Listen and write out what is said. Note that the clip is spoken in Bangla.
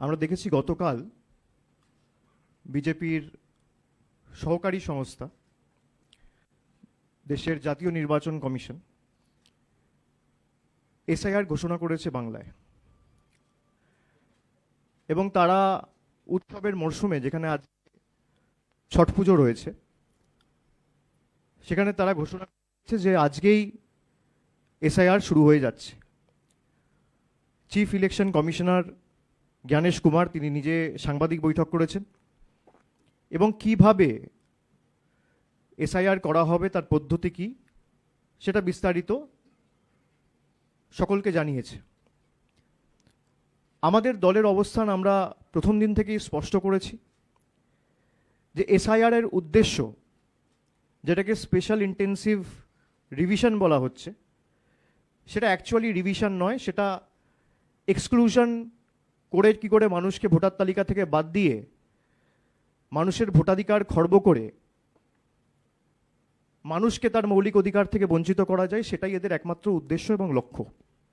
আমরা দেখেছি গতকাল বিজেপির সহকারী সংস্থা, দেশের জাতীয় নির্বাচন কমিশন, এসআইআর ঘোষণা করেছে বাংলায়। এবং তারা উৎসবের মরশুমে, যেখানে আজ ছট পুজো রয়েছে, সেখানে তারা ঘোষণা করেছে যে আজকেই এসআইআর শুরু হয়ে যাচ্ছে। Chief election commissioner Gyanesh Kumar, তিনি নিজে সাংবাদিক বৈঠক করেছেন। এবং কীভাবে এসআইআর করা হবে, তার পদ্ধতি কি, সেটা বিস্তারিত সকলকে জানিয়েছে। আমাদের দলের অবস্থান আমরা প্রথম দিন থেকেই স্পষ্ট করেছি যে এসআইআর এর উদ্দেশ্য, যেটাকে স্পেশাল ইন্টেন্সিভ রিভিশন বলা হচ্ছে, সেটা অ্যাকচুয়ালি রিভিশন নয়, সেটা এক্সক্লুশন করে কি করে মানুষকে ভোটার তালিকা থেকে বাদ দিয়ে মানুষের ভোটাধিকার খর্ব করে মানুষকে তার মৌলিক অধিকার থেকে বঞ্চিত করা যায়, সেটাই এদের একমাত্র উদ্দেশ্য এবং লক্ষ্য।